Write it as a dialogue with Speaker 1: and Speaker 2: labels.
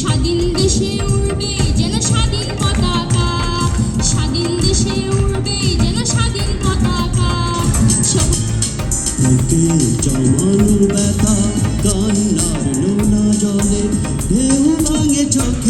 Speaker 1: স্বাধীন দেশে উড়বে যেন স্বাধীন পতাকা। স্বাধীন দেশে উড়বে যেন স্বাধীন পতাকা।
Speaker 2: জমানো ব্যথা কান্নার নোনা জলে, ঢেউ ভাঙে চোখে